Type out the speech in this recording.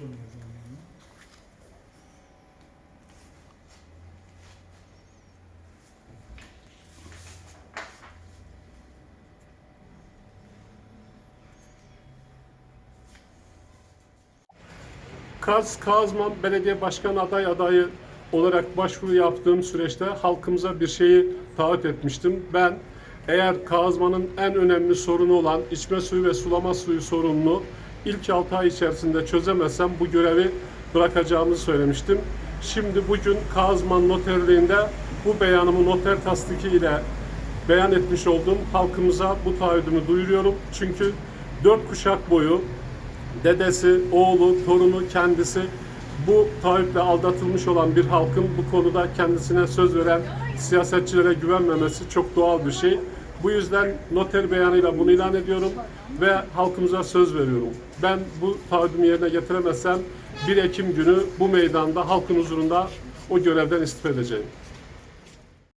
Yazıyorum yani. Kaz Kazman Belediye Başkan aday adayı olarak başvuru yaptığım süreçte halkımıza bir şeyi taahhüt etmiştim. Ben eğer Kazman'ın en önemli sorunu olan içme suyu ve sulama suyu sorununu ilk 6 ay içerisinde çözemezsem bu görevi bırakacağımı söylemiştim. Şimdi bugün Kazman Noterliğinde bu beyanımı noter tasdiki ile beyan etmiş oldum. Halkımıza bu taahhüdümü duyuruyorum. Çünkü dört kuşak boyu dedesi, oğlu, torunu, kendisi bu taahhütle aldatılmış olan bir halkın bu konuda kendisine söz veren siyasetçilere güvenmemesi çok doğal bir şey. Bu yüzden noter beyanıyla bunu ilan ediyorum ve halkımıza söz veriyorum. Ben bu taahhüdümü yerine getiremezsem 1 Ekim günü bu meydanda halkın huzurunda o görevden istifa edeceğim.